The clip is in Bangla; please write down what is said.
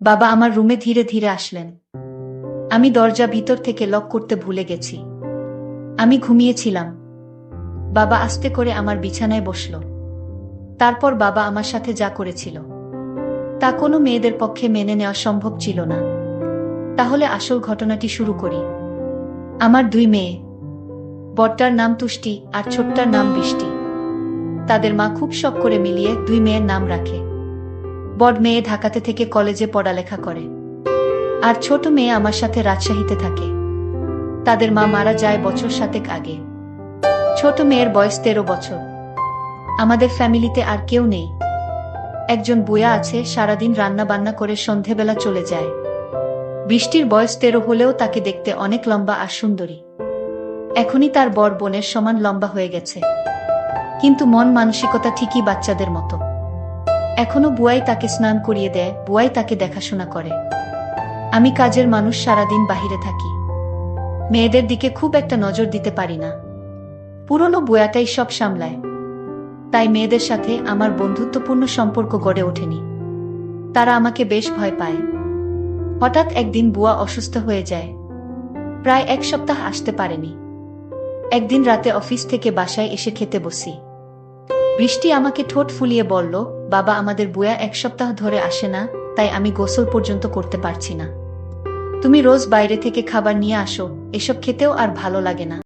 বাবা আমার রুমে ধীরে ধীরে আসলেন। আমি দরজা ভিতর থেকে লক করতে ভুলে গেছি। আমি ঘুমিয়েছিলাম। বাবা আস্তে করে আমার বিছানায় বসল। তারপর বাবা আমার সাথে যা করেছিল। তা কোনো মেয়েদের পক্ষে মেনে নেওয়া সম্ভব ছিল না। তাহলে আসল ঘটনাটি শুরু করি। আমার দুই মেয়ে। বড়টার নাম তুষ্টি আর ছোট্টার নাম বৃষ্টি। তাদের মা খুব শখ করে মিলিয়ে দুই মেয়ের নাম রাখে। বড় মেয়ে ঢাকাতে থেকে কলেজে পড়ালেখা করে। আর ছোট মেয়ে আমার সাথে রাজশাহীতে থাকে। তাদের মা মারা যায় বছর সাতেক আগে। ছোট মেয়ের বয়স তেরো বছর। আমাদের ফ্যামিলিতে আর কেউ নেই। একজন বুয়া আছে, সারাদিন রান্না বান্না করে সন্ধেবেলা চলে যায়। বৃষ্টির বয়স তেরো হলেও তাকে দেখতে অনেক লম্বা আর সুন্দরী। এখনই তার বর বোনের সমান লম্বা হয়ে গেছে। কিন্তু মন মানসিকতা ঠিকই বাচ্চাদের মতো। এখনও বুয়াই তাকে স্নান করিয়ে দেয়, বুয়াই তাকে দেখাশোনা করে। আমি কাজের মানুষ সারাদিন বাহিরে থাকি। মেয়েদের দিকে খুব একটা নজর দিতে পারি না। পুরনো বুয়াটাই সব সামলায়। তাই মেয়েদের সাথে আমার বন্ধুত্বপূর্ণ সম্পর্ক গড়ে ওঠেনি। তারা আমাকে বেশ ভয় পায়। হঠাৎ একদিন বুয়া অসুস্থ হয়ে যায়। প্রায় এক সপ্তাহ আসতে পারেনি। একদিন রাতে অফিস থেকে বাসায় এসে খেতে বসি। বৃষ্টি আমাকে ঠোঁট ফুলিয়ে বলল, বাবা, আমাদের বুয়া এক সপ্তাহ ধরে আসে না, তাই আমি গোসল পর্যন্ত করতে পারছি না। তুমি রোজ বাইরে থেকে খাবার নিয়ে আসো, এসব খেতেও আর ভালো লাগে না।